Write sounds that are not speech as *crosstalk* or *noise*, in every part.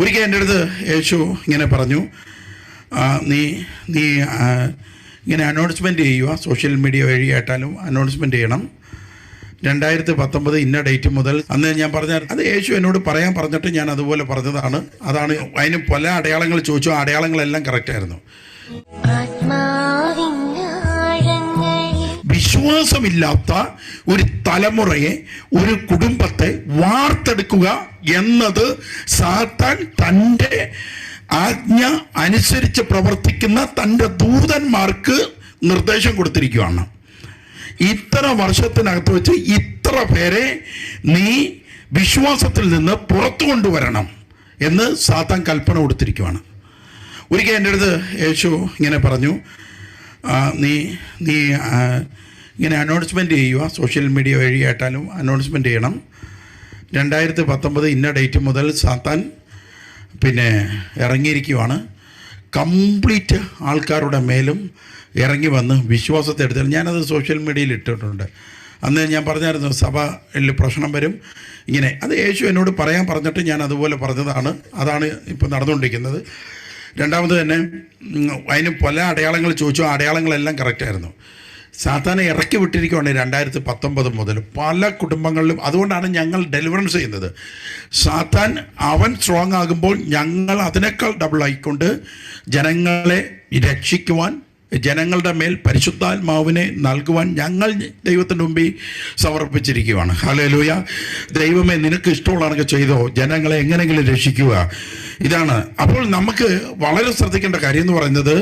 ഒരിക്കൽ എന്റെ അടുത്ത് യേശു ഇങ്ങനെ പറഞ്ഞു നീ നീ ഇങ്ങനെ അനൗൺസ്മെന്റ് ചെയ്യുക സോഷ്യൽ മീഡിയ വഴിയായിട്ടാലും അനൗൺസ്മെന്റ് ചെയ്യണം. രണ്ടായിരത്തി പത്തൊമ്പത് ഇന്ന ഡേറ്റ് മുതൽ അന്ന് ഞാൻ പറഞ്ഞ അത് യേശു എന്നോട് പറയാൻ പറഞ്ഞിട്ട് ഞാൻ അതുപോലെ പറഞ്ഞതാണ്. അതാണ് അതിന് പല അടയാളങ്ങൾ ചോദിച്ചു അടയാളങ്ങളെല്ലാം കറക്റ്റായിരുന്നു വിശ്വാസമില്ലാത്ത ഒരു തലമുറയെ ഒരു കുടുംബത്തെ വാർത്തെടുക്കുക എന്നത് സാത്താൻ തന്റെ ആജ്ഞ അനുസരിച്ച് പ്രവർത്തിക്കുന്ന തന്റെ ദൂതന്മാർക്ക് നിർദ്ദേശം കൊടുത്തിരിക്കുകയാണ്. ഇത്ര വർഷത്തിനകത്ത് വെച്ച് ഇത്ര പേരെ നീ വിശ്വാസത്തിൽ നിന്ന് പുറത്തു കൊണ്ടുവരണം എന്ന് സാത്താൻ കൽപ്പന കൊടുത്തിരിക്കുകയാണ്. ഒരിക്കൽ എന്റെ അടുത്ത് യേശു ഇങ്ങനെ പറഞ്ഞു നീ നീ ഇങ്ങനെ അനൗൺസ്മെന്റ് ചെയ്യുക. സോഷ്യൽ മീഡിയ വഴിയായിട്ടാലും അനൗൺസ്മെന്റ് ചെയ്യണം. രണ്ടായിരത്തി പത്തൊമ്പത് ഇന്ന ഡേറ്റ് മുതൽ സാത്താൻ പിന്നെ ഇറങ്ങിയിരിക്കുവാണ്. കംപ്ലീറ്റ് ആൾക്കാരുടെ മേലും ഇറങ്ങി വന്ന് വിശ്വാസത്തെ എടുത്താൽ ഞാനത് സോഷ്യൽ മീഡിയയിൽ ഇട്ടിട്ടുണ്ട്. അന്ന് ഞാൻ പറഞ്ഞായിരുന്നു സഭയിൽ പ്രശ്നം വരും. ഇങ്ങനെ അത് യേശു എന്നോട് പറയാൻ പറഞ്ഞിട്ട് ഞാൻ അതുപോലെ പറഞ്ഞതാണ്. അതാണ് ഇപ്പോൾ നടന്നുകൊണ്ടിരിക്കുന്നത്. രണ്ടാമത് തന്നെ അതിന് പല അടയാളങ്ങൾ ചോദിച്ചു. ആ അടയാളങ്ങളെല്ലാം കറക്റ്റായിരുന്നു സാത്താനെ ഇറക്കി വിട്ടിരിക്കുകയാണ് രണ്ടായിരത്തി പത്തൊമ്പത് മുതൽ പല കുടുംബങ്ങളിലും. അതുകൊണ്ടാണ് ഞങ്ങൾ ഡെലിവറൻസ് ചെയ്യുന്നത്. സാത്താൻ അവൻ സ്ട്രോങ് ആകുമ്പോൾ ഞങ്ങൾ അതിനേക്കാൾ ഡബിൾ ആയിക്കൊണ്ട് ജനങ്ങളെ രക്ഷിക്കുവാൻ ജനങ്ങളുടെ മേൽ പരിശുദ്ധാത്മാവിനെ നൽകുവാൻ ഞങ്ങൾ ദൈവത്തിന്റെ മുമ്പിൽ സമർപ്പിച്ചിരിക്കുകയാണ് ഹലോ ലൂയ ദൈവമേ നിനക്ക് ഇഷ്ടമുള്ളതൊക്കെ ചെയ്തോ? ജനങ്ങളെ എങ്ങനെയെങ്കിലും രക്ഷിക്കുക. ഇതാണ്. അപ്പോൾ നമുക്ക് വളരെ ശ്രദ്ധിക്കേണ്ട കാര്യം എന്ന് പറയുന്നത്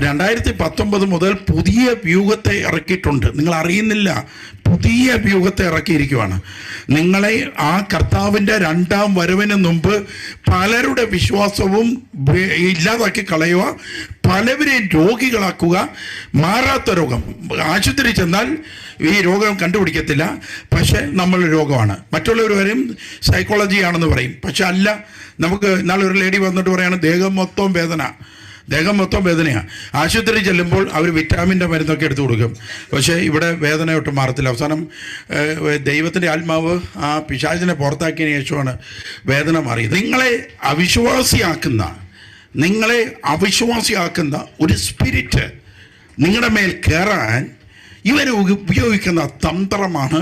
രണ്ടായിരത്തി പത്തൊമ്പത് മുതൽ പുതിയ വ്യൂഹത്തെ ഇറക്കിയിട്ടുണ്ട്. നിങ്ങൾ അറിയുന്നില്ല പുതിയ വ്യൂഹത്തെ ഇറക്കിയിരിക്കുവാണ്. നിങ്ങളെ ആ കർത്താവിന്റെ രണ്ടാം വരവിന് മുമ്പ് പലരുടെ വിശ്വാസവും ഇല്ലാതാക്കി കളയുക പലവരെയും രോഗികളാക്കുക മാറാത്ത രോഗം. ആശുപത്രി ചെന്നാൽ ഈ രോഗം കണ്ടുപിടിക്കത്തില്ല. പക്ഷേ നമ്മൾ രോഗമാണ്. മറ്റുള്ളവർ വരും സൈക്കോളജി ആണെന്ന് പറയും. പക്ഷെ അല്ല നമുക്ക് ഇന്നാളെ ഒരു ലേഡി വന്നിട്ട് പറയാണ് ദേഹം മൊത്തം വേദന. ദേഹം മൊത്തം വേദനയാണ് ആശുപത്രി ചെല്ലുമ്പോൾ അവർ വിറ്റാമിന്റെ മരുന്നൊക്കെ എടുത്തു കൊടുക്കും. പക്ഷേ ഇവിടെ വേദന ഒട്ടും മാറത്തില്ല. അവസാനം ദൈവത്തിന്റെ ആത്മാവ് ആ പിശാചിനെ പുറത്താക്കിയതിന് ശേഷമാണ് വേദന മാറിയത്. നിങ്ങളെ അവിശ്വാസിയാക്കുന്ന നിങ്ങളെ അവിശ്വാസിയാക്കുന്ന ഒരു സ്പിരിറ്റ് നിങ്ങളുടെ മേൽ കയറാൻ ഇവർ ഉപയോഗിക്കുന്ന തന്ത്രമാണ്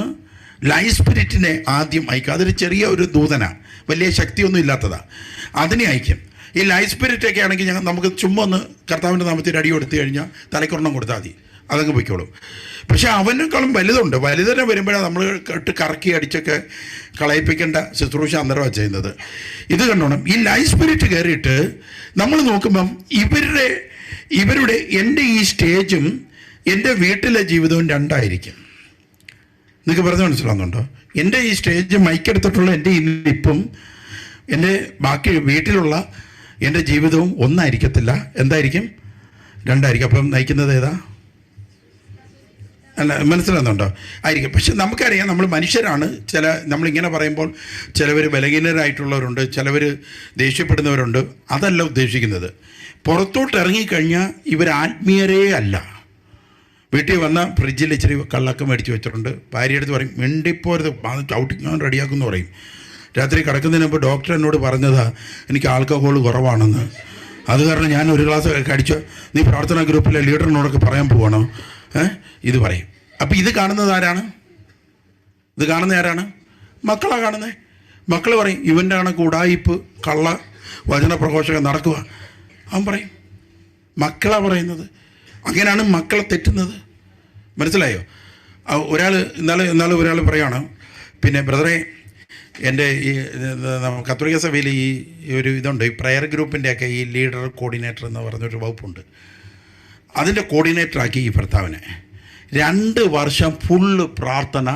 ലൈഫ് സ്പിരിറ്റിനെ ആദ്യം അയക്കുക. അതൊരു ചെറിയ ഒരു ദൂതന. വലിയ ശക്തിയൊന്നും ഇല്ലാത്തതാ. അതിനെ അയക്കും ഈ ലൈഫ് സ്പിരിറ്റ് ഒക്കെ ആണെങ്കിൽ ഞങ്ങൾ നമുക്ക് ചുമ്മാ ഒന്ന് കർത്താവിന്റെ നാമത്തിൽ അടി കൊടുത്തു കഴിഞ്ഞാൽ തലക്കൊരെണ്ണം കൊടുത്താൽ മതി. അതങ്ങ് പൊയ്ക്കോളും. പക്ഷെ അവനേക്കാളും വലുതുണ്ട്. വലുതിനെ വരുമ്പോഴാണ് നമ്മൾ കെട്ട് കറക്കി അടിച്ചൊക്കെ കളയിപ്പിക്കേണ്ട ശുശ്രൂഷ അന്തരമാണ് ചെയ്യുന്നത്. ഇത് കണ്ടോണം. ഈ ലൈഫ് സ്പിരിറ്റ് കയറിയിട്ട് നമ്മൾ നോക്കുമ്പം ഇവരുടെ ഇവരുടെ എന്റെ ഈ സ്റ്റേജും എന്റെ വീട്ടിലെ ജീവിതവും രണ്ടായിരിക്കും. നിങ്ങൾക്ക് പറഞ്ഞു മനസ്സിലാവുന്നുണ്ടോ? എന്റെ ഈ സ്റ്റേജ് മൈക്കെടുത്തിട്ടുള്ള എന്റെ ഈ നിപ്പും എന്റെ ബാക്കി വീട്ടിലുള്ള എന്റെ ജീവിതവും ഒന്നായിരിക്കത്തില്ല. എന്തായിരിക്കും? രണ്ടായിരിക്കും. അപ്പം നയിക്കുന്നത് ഏതാ? അല്ല മനസ്സിലാകുന്നുണ്ടോ ആയിരിക്കും. പക്ഷെ നമുക്കറിയാം നമ്മൾ മനുഷ്യരാണ്. ചില നമ്മളിങ്ങനെ പറയുമ്പോൾ ചിലവർ ബലഹീനരായിട്ടുള്ളവരുണ്ട് ചിലവർ ദേഷ്യപ്പെടുന്നവരുണ്ട്. അതല്ല ഉദ്ദേശിക്കുന്നത്. പുറത്തോട്ട് ഇറങ്ങിക്കഴിഞ്ഞാൽ ഇവർ ആത്മീയരേ അല്ല. വീട്ടിൽ വന്ന ഫ്രിഡ്ജിൽ ഇച്ചിരി കള്ളൊക്കെ മേടിച്ച് വെച്ചിട്ടുണ്ട്. ഭാര്യ എടുത്ത് പറയും മിണ്ടിപ്പോരുത് ചവിട്ടി ഞാൻ റെഡിയാക്കുമെന്ന് പറയും. രാത്രി കിടക്കുന്നതിന് മുമ്പ് ഡോക്ടർ എന്നോട് പറഞ്ഞതാ എനിക്ക് ആൽക്കഹോൾ കുറവാണെന്ന്. അത് കാരണം ഞാൻ ഒരു ഗ്ലാസ് കടിച്ചു നീ പ്രാർത്ഥനാ ഗ്രൂപ്പിലെ ലീഡറിനോടൊക്കെ പറയാൻ പോവാണോ? ഇത് പറയും. അപ്പോൾ ഇത് കാണുന്നത് ആരാണ്? ഇത് കാണുന്ന ആരാണ്? മക്കളാണ് കാണുന്നത് മക്കൾ പറയും ഇവന്റെ ആണ് കൂടായിപ്പ് കള്ള വചനപ്രഘോഷകൻ നടക്കുക. അവൻ പറയും മക്കളാണ് പറയുന്നത്. അങ്ങനെയാണ് മക്കളെ തെറ്റുന്നത്. മനസ്സിലായോ? ഒരാൾ ഇന്നാൾ ഇന്നാൾ ഒരാൾ പറയുകയാണ് പിന്നെ ബ്രദറെ എന്റെ ഈ കത്തോലിക്ക സഭയിൽ ഈ ഒരു ഇതുണ്ട് ഈ പ്രയർ ഗ്രൂപ്പിന്റെയൊക്കെ ഈ ലീഡർ കോർഡിനേറ്റർ എന്ന് പറഞ്ഞൊരു വകുപ്പുണ്ട്. അതിന്റെ കോർഡിനേറ്ററാക്കി ഈ ഭർത്താവിനെ. രണ്ട് വർഷം ഫുള്ള് പ്രാർത്ഥന.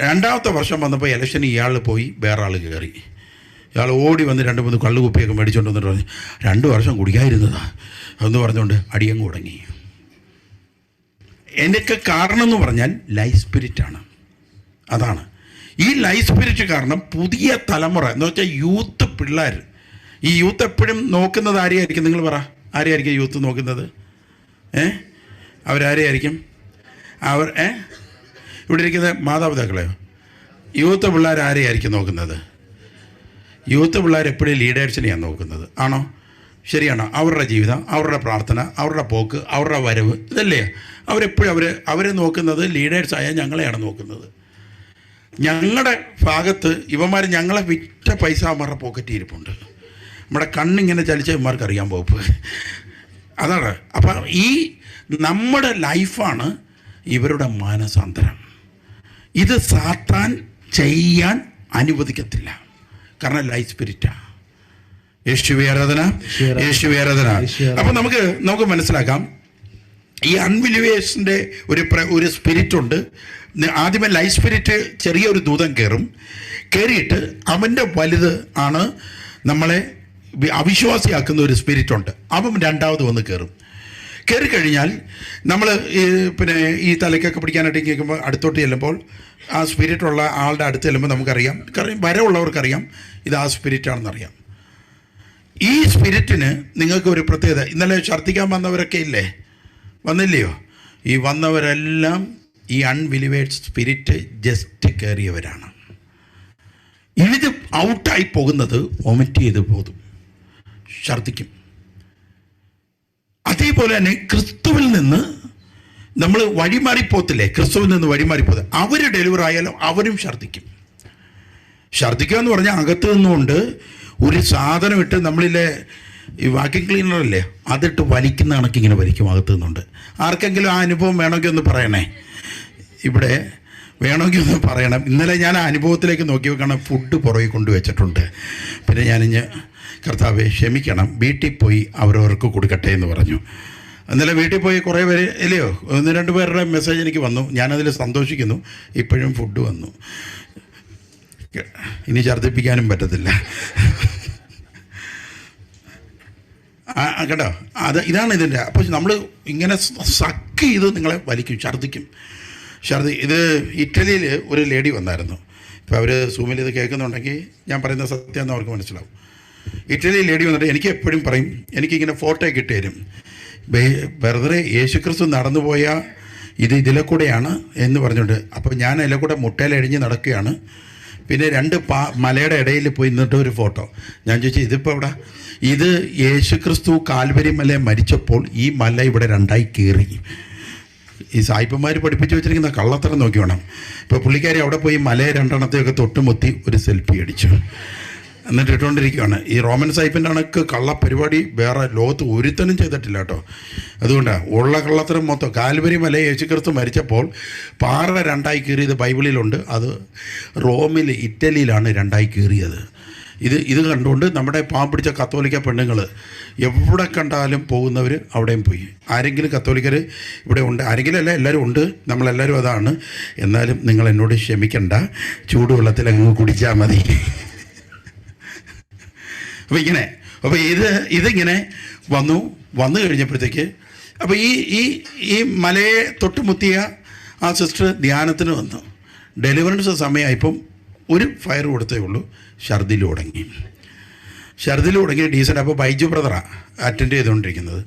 രണ്ടാമത്തെ വർഷം വന്നപ്പോൾ ഇലക്ഷൻ ഇയാൾ പോയി വേറെ ആൾ കയറി. ഇയാൾ ഓടി വന്ന് രണ്ട് മൂന്ന് കള്ളുകുപ്പിയൊക്കെ മേടിച്ചുകൊണ്ട് വന്നിട്ട് പറഞ്ഞു രണ്ട് വർഷം കുടിക്കാതിരുന്നതാ. എന്ന് പറഞ്ഞുകൊണ്ട് അടിയങ്ങ് തുടങ്ങി എനിക്ക് കാരണം എന്ന് പറഞ്ഞാൽ ലൈഫ് സ്പിരിറ്റാണ് അതാണ്. ഈ ലൈഫ് സ്പിരിറ്റ് കാരണം പുതിയ തലമുറ എന്ന് വെച്ചാൽ യൂത്ത് പിള്ളേർ. ഈ യൂത്ത് എപ്പോഴും നോക്കുന്നത് ആരെയായിരിക്കും? നിങ്ങൾ പറ. ആരെയായിരിക്കും യൂത്ത് നോക്കുന്നത്? ഏ? അവരാരെയായിരിക്കും? അവർ ഏ? ഇവിടെ ഇരിക്കുന്ന മാതാപിതാക്കളെയോ? യൂത്ത് പിള്ളേർ ആരെയായിരിക്കും നോക്കുന്നത്? യൂത്ത് പിള്ളേർ എപ്പോഴും ലീഡേഴ്സിനെയാണ് നോക്കുന്നത്. ആണോ? ശരിയാണോ. അവരുടെ ജീവിതം അവരുടെ പ്രാർത്ഥന അവരുടെ പോക്ക് അവരുടെ വരവ് ഇതല്ലേ? അവരെപ്പോഴും അവർ അവരെ നോക്കുന്നത് ലീഡേഴ്സ് ലീഡേഴ്സായ ഞങ്ങളെയാണ് നോക്കുന്നത്. ഞങ്ങളുടെ ഭാഗത്ത് ഇവന്മാർ ഞങ്ങളെ വിറ്റ പൈസ അവന്മാരുടെ പോക്കറ്റ് ഇരിപ്പുണ്ട്. നമ്മുടെ കണ്ണിങ്ങനെ ചലിച്ച ഇവന്മാർക്ക് അറിയാൻ പോപ്പ്. അതാണ്. അപ്പം ഈ നമ്മുടെ ലൈഫാണ് ഇവരുടെ മാനസാന്തരം. ഇത് സാത്താൻ ചെയ്യാൻ അനുവദിക്കത്തില്ല. കാരണം ലൈഫ് സ്പിരിറ്റാ. യേശുവേ ആരാധന യേശുവി ആരാധന അപ്പൊ നമുക്ക് നമുക്ക് മനസ്സിലാക്കാം. ഈ അൺവിലുവേഷന്റെ ഒരു പ്ര- ഒരു സ്പിരിറ്റ് ഉണ്ട് ആദ്യമേ ലൈഫ് സ്പിരിറ്റ് ചെറിയ ഒരു ദൂതം കയറും. കയറിയിട്ട് അവന്റെ വലുത് ആണ് നമ്മളെ അവിശ്വാസിയാക്കുന്ന ഒരു സ്പിരിറ്റ് ഉണ്ട് അവൻ രണ്ടാമത് വന്ന് കയറും. കയറി കഴിഞ്ഞാൽ നമ്മൾ ഈ പിന്നെ ഈ തലയ്ക്കൊക്കെ പിടിക്കാനായിട്ട് കേൾക്കുമ്പോൾ അടുത്തോട്ട് ചെല്ലുമ്പോൾ ആ സ്പിരിറ്റുള്ള ആളുടെ അടുത്ത് ചെല്ലുമ്പോൾ നമുക്കറിയാം. വരവുള്ളവർക്കറിയാം ഇത് ആ സ്പിരിറ്റ് ആണെന്നറിയാം ഈ സ്പിരിറ്റിന് നിങ്ങൾക്ക് ഒരു പ്രത്യേകത. ഇന്നലെ ഛർദ്ദിക്കാൻ വന്നവരൊക്കെ ഇല്ലേ? വന്നില്ലയോ? ഈ വന്നവരെല്ലാം ഈ അൺബിലിവേഡ് സ്പിരിറ്റ് ജസ്റ്റ് കയറിയവരാണ്. ഇത് ഔട്ടായി പോകുന്നത് വൊമിറ്റ് ചെയ്ത് പോകും. ഛർദ്ദിക്കും. അതേപോലെ തന്നെ ക്രിസ്തുവിൽ നിന്ന് നമ്മൾ വഴിമാറിപ്പോത്തില്ലേ? ക്രിസ്തുവിൽ നിന്ന് വഴിമാറിപ്പോത്ത്. അവർ ഡെലിവർ ആയാലും അവരും ഛർദ്ദിക്കും. ഛർദ്ദിക്കുക എന്ന് പറഞ്ഞാൽ അകത്ത് നിന്നുകൊണ്ട് ഒരു സാധനം ഇട്ട് നമ്മളിലെ ഈ വാക്യൂം ക്ലീനർ അല്ലേ അതിട്ട് വലിക്കുന്ന കണക്ക് ഇങ്ങനെ വലിക്കും അകത്ത് നിന്നുണ്ട്. ആർക്കെങ്കിലും ആ അനുഭവം വേണമെങ്കിൽ ഒന്ന് പറയണേ? ഇവിടെ വേണമെങ്കിൽ ഒന്ന് പറയണം. ഇന്നലെ ഞാൻ ആ അനുഭവത്തിലേക്ക് നോക്കി വെക്കണം ഫുഡ് പുറകെ കൊണ്ടുവച്ചിട്ടുണ്ട് പിന്നെ ഞാനിഞ്ഞ് കർത്താവെ ക്ഷമിക്കണം. വീട്ടിൽ പോയി അവരവർക്ക് കൊടുക്കട്ടെ എന്ന് പറഞ്ഞു. ഇന്നലെ വീട്ടിൽ പോയി കുറേ പേര് ഇല്ലയോ? ഒന്ന് രണ്ട് പേരുടെ മെസ്സേജ് എനിക്ക് വന്നു. ഞാനതിൽ സന്തോഷിക്കുന്നു. ഇപ്പോഴും ഫുഡ് വന്നു. ഇനി ഛർദ്ദിപ്പിക്കാനും പറ്റത്തില്ല. കേട്ടോ. അത് ഇതാണ് ഇതിന്റെ അപ്പോൾ നമ്മൾ ഇങ്ങനെ സക്ക് ചെയ്ത് നിങ്ങളെ വലിക്കും ഛർദ്ദിക്കും. ഛർദ്ദി ഇത് ഇറ്റലിയിൽ ഒരു ലേഡി വന്നായിരുന്നു. ഇപ്പോൾ അവർ സൂമിൽ ഇത് കേൾക്കുന്നുണ്ടെങ്കിൽ ഞാൻ പറയുന്ന സത്യം എന്ന് അവർക്ക് മനസ്സിലാവും. ഇറ്റലിയിൽ ലേഡി വന്നിട്ട് എനിക്ക് എപ്പോഴും പറയും എനിക്കിങ്ങനെ ഫോട്ടോ കിട്ടി തരും വെറുതെ യേശുക്രിസ്തു നടന്നു പോയ ഇത് ഇതിലെ കൂടെയാണ് എന്ന് പറഞ്ഞുകൊണ്ട്. അപ്പോൾ ഞാൻ അതിലെ കൂടെ മുട്ടയിലഴിഞ്ഞ് നടക്കുകയാണ്. പിന്നെ രണ്ട് പാ മലയുടെ ഇടയിൽ പോയി നിന്നിട്ട് ഒരു ഫോട്ടോ. ഞാൻ ചോദിച്ചു ഇതിപ്പോൾ എവിടെ? ഇത് യേശുക്രിസ്തു കാൽവരി മല മരിച്ചപ്പോൾ ഈ മല ഇവിടെ രണ്ടായി കീറി. ഈ സായിപ്പന്മാർ പഠിപ്പിച്ചു വെച്ചിരിക്കുന്ന കള്ളത്തരം നോക്കി വേണം. ഇപ്പോൾ പുള്ളിക്കാരി അവിടെ പോയി മലയെ രണ്ടെണ്ണത്തെയൊക്കെ തൊട്ടുമുത്തി ഒരു സെൽഫി അടിച്ചു. എന്നിട്ട് ഇട്ടുകൊണ്ടിരിക്കുകയാണ് ഈ റോമൻ സൈപ്പിന്റെ കണക്ക് കള്ള പരിപാടി വേറെ ലോകത്ത് ഒരുത്തനും ചെയ്തിട്ടില്ല കേട്ടോ. അതുകൊണ്ടാണ് ഉള്ള കള്ളത്തരം മൊത്തം കാൽവരി മല യേശുക്രിസ്തു മരിച്ചപ്പോൾ പാറ രണ്ടായി കീറിയത് ബൈബിളിലുണ്ട്. അത് റോമിൽ ഇറ്റലിയിലാണ് രണ്ടായി കീറിയത്. ഇത് ഇത് കണ്ടുകൊണ്ട് നമ്മുടെ പാവം പിടിച്ച കത്തോലിക്ക പെണ്ണുങ്ങൾ എവിടെ കണ്ടാലും പോകുന്നവർ അവിടെയും പോയി. ആരെങ്കിലും കത്തോലിക്കർ ഇവിടെ ഉണ്ട്? ആരെങ്കിലും അല്ല? എല്ലാവരും ഉണ്ട്. നമ്മളെല്ലാവരും അതാണ്. എന്നാലും നിങ്ങൾ എന്നോട് ക്ഷമിക്കണ്ട. ചൂടുവെള്ളത്തിൽ അങ്ങ് കുടിച്ചാൽ മതി. അപ്പോൾ ഇങ്ങനെ അപ്പോൾ ഇത് ഇതിങ്ങനെ വന്നു വന്നു കഴിഞ്ഞപ്പോഴത്തേക്ക് അപ്പോൾ ഈ ഈ ഈ മലയെ തൊട്ടുമുത്തിയ ആ സിസ്റ്റർ ധ്യാനത്തിന് വന്നു. ഡെലിവറൻസ് സമയമായപ്പം ഒരു ഫയർ കൊടുത്തേ ഉള്ളൂ ഛർദിൽ ഉടങ്ങി. ഛർദിൽ തുടങ്ങി ഡീസന്റ് അപ്പോൾ ബൈജു ബ്രദറാണ് അറ്റൻഡ് ചെയ്തുകൊണ്ടിരിക്കുന്നത്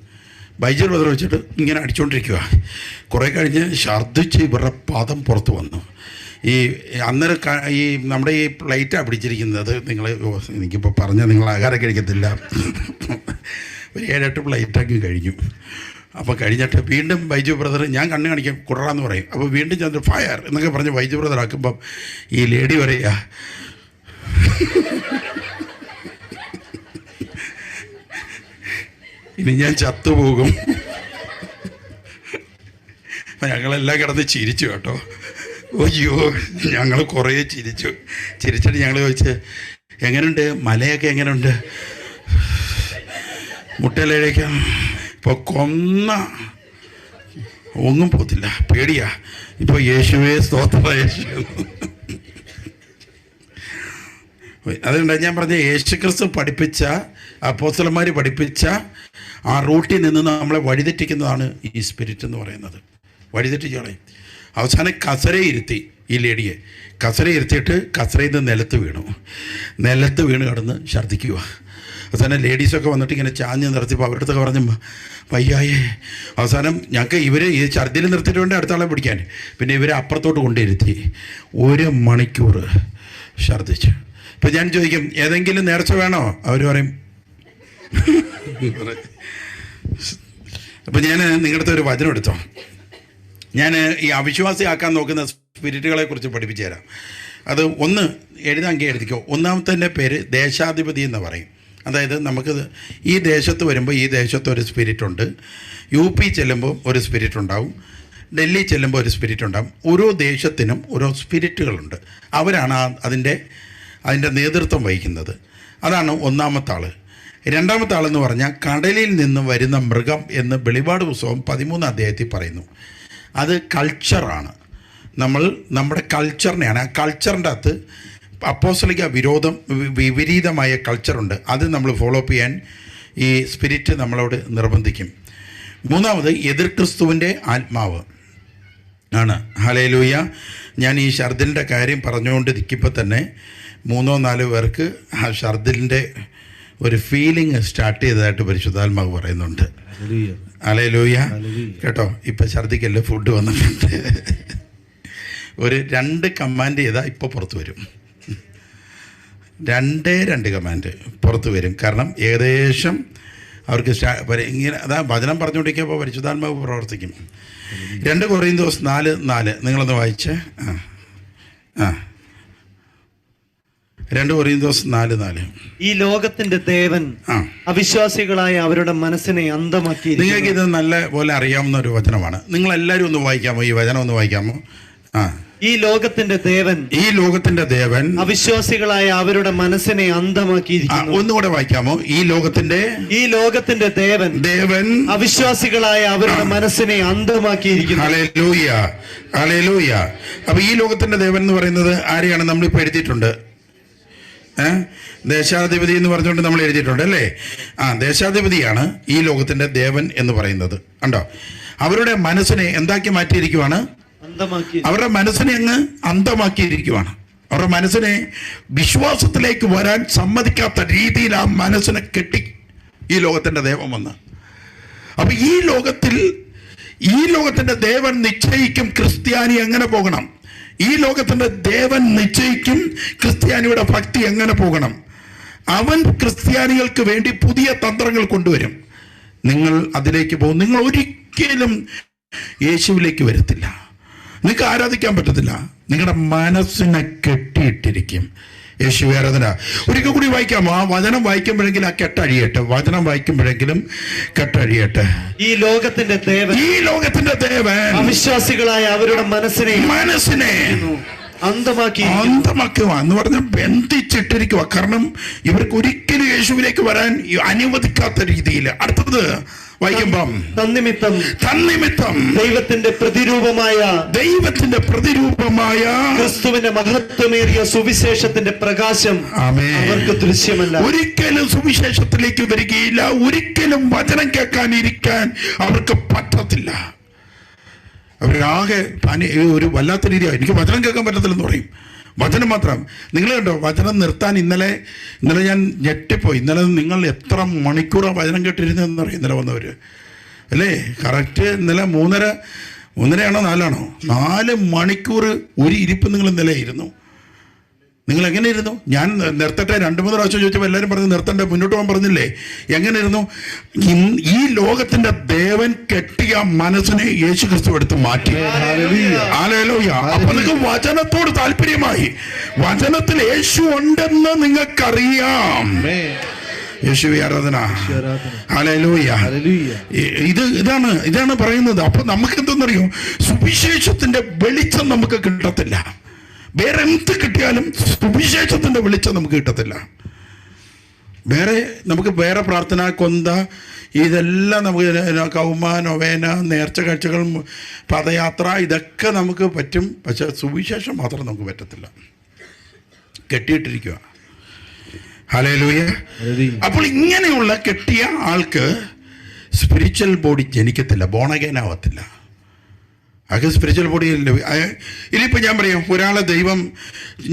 ബൈജു ബ്രദർ വെച്ചിട്ട് ഇങ്ങനെ അടിച്ചുകൊണ്ടിരിക്കുക കുറേ കഴിഞ്ഞ് ഛർദിച്ച് ഇവരുടെ പാദം പുറത്ത് വന്നു. ഈ അന്നേരം ഈ നമ്മുടെ ഈ പ്ലേറ്റാണ് പിടിച്ചിരിക്കുന്നത്. നിങ്ങൾ എനിക്കിപ്പോൾ പറഞ്ഞാൽ നിങ്ങൾ ആഹാരം കഴിക്കത്തില്ല. ഒരു ഏഴെട്ട് പ്ലേറ്റൊക്കെ കഴിഞ്ഞു. അപ്പോൾ കഴിഞ്ഞിട്ട് വീണ്ടും ബൈജു ബ്രദർ ഞാൻ കണ്ണു കാണിക്കാം കുടറാന്ന് പറയും. അപ്പോൾ വീണ്ടും ചെന്ന് ഫയർ എന്നൊക്കെ പറഞ്ഞ് ബൈജു ബ്രദർ ആക്കുമ്പം ഈ ലേഡി പറയുക ഇനി ഞാൻ ചത്തുപോകും ഞങ്ങളെല്ലാം കിടന്ന് ചിരിച്ചു കേട്ടോ. അയ്യോ ഞങ്ങൾ കുറേ ചിരിച്ചു. ചിരിച്ചിട്ട് ഞങ്ങൾ ചോദിച്ച് എങ്ങനെയുണ്ട് മലയൊക്കെ എങ്ങനെയുണ്ട് മുട്ടയിലേക്കാം ഇപ്പോൾ കൊന്ന ഒന്നും പോത്തില്ല പേടിയാ. ഇപ്പോൾ യേശുവേ സ്തോത്ര യേശു. അതുകൊണ്ട് ഞാൻ പറഞ്ഞ യേശുക്രിസ്തു പഠിപ്പിച്ച അപ്പോസ്റ്റലന്മാർ പഠിപ്പിച്ച ആ റൂട്ടിൽ നിന്ന് നമ്മളെ വഴിതെറ്റിക്കുന്നതാണ് ഈ സ്പിരിറ്റ് എന്ന് പറയുന്നത്. വഴിതെറ്റിച്ച് കളയും അവസാനം കസരയിരുത്തി ഈ ലേഡിയെ. കസരയിരുത്തിയിട്ട് കസരയിൽ നിന്ന് നിലത്ത് വീണു. നിലത്ത് വീണ് കിടന്ന് ഛർദ്ദിക്കുക. അവസാനം ലേഡീസൊക്കെ വന്നിട്ട് ഇങ്ങനെ ചാഞ്ഞ് നിർത്തിയപ്പോൾ അവരുടെ അടുത്തൊക്കെ പറഞ്ഞു വയ്യായേ അവസാനം ഞങ്ങൾക്ക് ഇവർ ഈ ഛർദ്ദിൽ നിർത്തിയിട്ട് വേണ്ട അടുത്ത പിടിക്കാൻ. പിന്നെ ഇവരെ അപ്പുറത്തോട്ട് കൊണ്ടിരുത്തി ഒരു മണിക്കൂർ ഛർദ്ദിച്ചു. ഇപ്പം ഞാൻ ചോദിക്കും ഏതെങ്കിലും നേർച്ച വേണോ? അവർ പറയും. *laughs* അപ്പം ഞാൻ നിങ്ങളുടെ ഒരു വചനം എടുത്തോ. ഞാൻ ഈ അവിശ്വാസിയാക്കാൻ നോക്കുന്ന സ്പിരിറ്റുകളെ കുറിച്ച് പഠിപ്പിച്ചു തരാം അത് ഒന്ന് എഴുതാമെങ്കിൽ എഴുതിക്കോ ഒന്നാമത്തെ പേര് ദേശാധിപതി എന്ന് പറയും. അതായത് നമുക്ക് ഈ ദേശത്ത് വരുമ്പോൾ ഈ ദേശത്ത് ഒരു സ്പിരിറ്റ് ഉണ്ട്. യു പി ചെല്ലുമ്പോൾ ഒരു സ്പിരിറ്റ് ഉണ്ടാവും. ഡൽഹി ചെല്ലുമ്പോൾ ഒരു സ്പിരിറ്റ് ഉണ്ടാകും ഓരോ ദേശത്തിനും ഓരോ സ്പിരിറ്റുകളുണ്ട് അവരാണ് അതിന്റെ അതിന്റെ നേതൃത്വം വഹിക്കുന്നത്. അതാണ് ഒന്നാമത്തെ ആൾ രണ്ടാമത്തെ ആളെന്ന് പറഞ്ഞാൽ കടലിൽ നിന്ന് വരുന്ന മൃഗം എന്ന് വെളിപാട് പുസ്തകം പതിമൂന്ന് അധ്യായത്തിൽ പറയുന്നു. അത് കൾച്ചറാണ് നമ്മൾ നമ്മുടെ കൾച്ചറിനെയാണ് ആ കൾച്ചറിന്റെ അകത്ത് അപ്പോസലിക വിരോധം വിപരീതമായ കൾച്ചറുണ്ട് അത് നമ്മൾ ഫോളോ അപ്പ് ചെയ്യാൻ ഈ സ്പിരിറ്റ് നമ്മളോട് നിർബന്ധിക്കും. മൂന്നാമത് എതിർ ക്രിസ്തുവിന്റെ ആത്മാവ് ആണ്. ഹലേലൂയ ഞാൻ ഈ ഷർദിലിന്റെ കാര്യം പറഞ്ഞുകൊണ്ടിരിക്കുമ്പോൾ തന്നെ മൂന്നോ നാലോ പേർക്ക് ആ ഷർദിലിന്റെ ഒരു ഫീലിംഗ് സ്റ്റാർട്ട് ചെയ്തതായിട്ട് പരിശുദ്ധാത്മാവ് പറയുന്നുണ്ട്. അലേ ലൂയ കേട്ടോ ഇപ്പം ഛർദിക്കല്ല ഫുഡ് വന്നിട്ടുണ്ട്. ഒരു രണ്ട് കമാൻഡ് ചെയ്താൽ ഇപ്പോൾ പുറത്ത് വരും. രണ്ടേ രണ്ട് കമാൻഡ് പുറത്ത് വരും. കാരണം ഏകദേശം അവർക്ക് സ്റ്റാ ഇങ്ങനെ അതാ വചനം പറഞ്ഞുകൊണ്ടിരിക്കുമ്പോൾ പരിശുദ്ധാത്മാവ് പ്രവർത്തിക്കും. രണ്ട് കുറയും ദിവസം നാല് നാല്. നിങ്ങളൊന്ന് വായിച്ചേ? ആ. ആ. രണ്ട് കുറയും ദിവസം നാല് നാല്. ഈ ലോകത്തിന്റെ ദേവൻ അവിശ്വാസികളായ അവരുടെ മനസ്സിനെ അന്തമാക്കി നിങ്ങൾക്ക് ഇത് നല്ല പോലെ അറിയാവുന്ന ഒരു വചനമാണ്. നിങ്ങൾ എല്ലാവരും ഒന്ന് വായിക്കാമോ? ഈ വചനം ഒന്ന് വായിക്കാമോ? ആ. ഈ ലോകത്തിന്റെ ദേവൻ ഈ ലോകത്തിന്റെ ദേവൻ അവിശ്വാസികളായ അവരുടെ മനസ്സിനെ അന്തമാക്കി ഒന്നുകൂടെ വായിക്കാമോ? ഈ ലോകത്തിന്റെ ഈ ലോകത്തിന്റെ ദേവൻ ദേവൻ അവിശ്വാസികളായ അവരുടെ മനസ്സിനെ അന്ധമാക്കിയിരിക്കുന്നു. അപ്പൊ ഈ ലോകത്തിന്റെ ദേവൻ എന്ന് പറയുന്നത് ആരെയാണ്? നമ്മളിപ്പോൾ എഴുതിയിട്ടുണ്ട്. ഏ ദേശാധിപതി എന്ന് പറഞ്ഞുകൊണ്ട് നമ്മൾ എഴുതിയിട്ടുണ്ട് അല്ലേ? ആ ദേശാധിപതിയാണ് ഈ ലോകത്തിന്റെ ദേവൻ എന്ന് പറയുന്നത്. കണ്ടോ? അവരുടെ മനസ്സിനെ എന്താക്കി മാറ്റിയിരിക്കുവാണ്? അവരുടെ മനസ്സിനെ അങ്ങ് അന്ധമാക്കിയിരിക്കുവാണ് അവരുടെ മനസ്സിനെ വിശ്വാസത്തിലേക്ക് വരാൻ സമ്മതിക്കാത്ത രീതിയിൽ ആ മനസ്സിനെ കെട്ടി ഈ ലോകത്തിന്റെ ദേവം വന്ന്. അപ്പൊ ഈ ലോകത്തിൽ ഈ ലോകത്തിന്റെ ദേവൻ നിശ്ചയിക്കും ക്രിസ്ത്യാനി എങ്ങനെ പോകണം? ഈ ലോകത്തിന്റെ ദേവൻ നിശ്ചയിക്കും ക്രിസ്ത്യാനിയുടെ ഭക്തി എങ്ങനെ പോകണം? അവൻ ക്രിസ്ത്യാനികൾക്ക് വേണ്ടി പുതിയ തന്ത്രങ്ങൾ കൊണ്ടുവരും. നിങ്ങൾ അതിലേക്ക് പോകും. നിങ്ങൾ ഒരിക്കലും യേശുവിലേക്ക് വരത്തില്ല. നിങ്ങൾക്ക് ആരാധിക്കാൻ പറ്റത്തില്ല. നിങ്ങളുടെ മനസ്സിനെ കെട്ടിയിട്ടിരിക്കും. യേശു ആരാധന ഒരിക്കൽ കൂടി വായിക്കാമോ? ആ വചനം വായിക്കുമ്പോഴെങ്കിലും ആ കെട്ടഴിയട്ടെ. വചനം വായിക്കുമ്പോഴെങ്കിലും കെട്ടഴിയട്ടെ. ഈ ലോകത്തിന്റെ ദേവൻ ഈ ലോകത്തിന്റെ ദേവൻ അവിശ്വാസികളായ അവരുടെ മനസ്സിനെ മനസ്സിനെ അന്ധമാക്കി അന്തമാക്കുക എന്ന് പറഞ്ഞ ബന്ധിച്ചിട്ടിരിക്കുക. കാരണം ഇവർക്ക് ഒരിക്കലും യേശുവിലേക്ക് വരാൻ അനുവദിക്കാത്ത രീതിയിൽ. അടുത്തത് വായിക്കുമ്പം. തന്നിമിത്തം. തന്നിമിത്തം. ദൈവത്തിന്റെ പ്രതിരൂപമായ ദൈവത്തിന്റെ പ്രതിരൂപമായ ക്രിസ്തുവിന്റെ മഹത്വമേറിയ സുവിശേഷത്തിന്റെ പ്രകാശം. അവർക്ക് ദൃശ്യമല്ല. ഒരിക്കലും സുവിശേഷത്തിലേക്ക് വരികയില്ല. ഒരിക്കലും വചനം കേൾക്കാനിരിക്കാൻ അവർക്ക് പറ്റത്തില്ല. അവരാകെ ഒരു വല്ലാത്ത രീതിയാണ് എനിക്ക് വചനം കേൾക്കാൻ പറ്റത്തില്ലെന്ന് പറയും. വചനം മാത്രം. നിങ്ങൾ കണ്ടോ വചനം നിർത്താൻ ഇന്നലെ ഇന്നലെ ഞാൻ ഞെട്ടിപ്പോയി. ഇന്നലെ നിങ്ങൾ എത്ര മണിക്കൂറാണ് വചനം കേട്ടിരുന്നതെന്ന് അറിയാം? ഇന്നലെ വന്നവർ അല്ലേ? കറക്റ്റ് ഇന്നലെ മൂന്നര മൂന്നരയാണോ നാലാണോ? നാല് മണിക്കൂർ ഒരു ഇരിപ്പ് നിങ്ങൾ ഇന്നലെ ഇരുന്നു നിങ്ങൾ എങ്ങനെ ഇരുന്നു ഞാൻ നിർത്തട്ടെ. രണ്ട് മൂന്ന് പ്രാവശ്യം ചോദിച്ചപ്പോൾ എല്ലാവരും പറഞ്ഞു നിർത്തണ്ടേ. മുന്നോട്ട് പോകാൻ പറഞ്ഞില്ലേ? എങ്ങനെ ഇരുന്നു ഈ ലോകത്തിന്റെ ദേവൻ കെട്ടിയ മനസ്സിനെ യേശു ക്രിസ്തു എടുത്ത് മാറ്റി. ഹല്ലേലൂയ. അപ്പൊ നിങ്ങൾക്ക് വചനത്തോട് താല്പര്യമായി. വചനത്തിൽ യേശു ഉണ്ടെന്ന് നിങ്ങൾക്കറിയാം. യേശുവി ആരാധന. ഹല്ലേലൂയ. ഇ- ഇത് ഇതാണ് ഇതാണ് പറയുന്നത്. അപ്പൊ നമുക്ക് എന്തെന്നറിയോ സുവിശേഷത്തിന്റെ വെളിച്ചം നമുക്ക് കിട്ടത്തില്ല. വേറെ എന്ത് കിട്ടിയാലും സുവിശേഷത്തിന്റെ വെളിച്ചം നമുക്ക് കിട്ടത്തില്ല. വേറെ നമുക്ക് വേറെ പ്രാർത്ഥന കൊന്ത ഇതെല്ലാം നമുക്ക് ന- കൗമ നൊവേന നേർച്ച കാഴ്ചകൾ പദയാത്ര ഇതൊക്കെ നമുക്ക് പറ്റും. പക്ഷേ സുവിശേഷം മാത്രം നമുക്ക് പറ്റത്തില്ല. കെട്ടിയിട്ടിരിക്കുക ഹലേലൂയ അപ്പോൾ ഇങ്ങനെയുള്ള കെട്ടിയ ആൾക്ക് സ്പിരിച്വൽ ബോഡി ജനിക്കത്തില്ല ബോണഗേനാവത്തില്ല അതൊക്കെ സ്പിരിച്വൽ ബോഡി ഇനിയിപ്പോൾ ഞാൻ പറയാം ഒരാളെ ദൈവം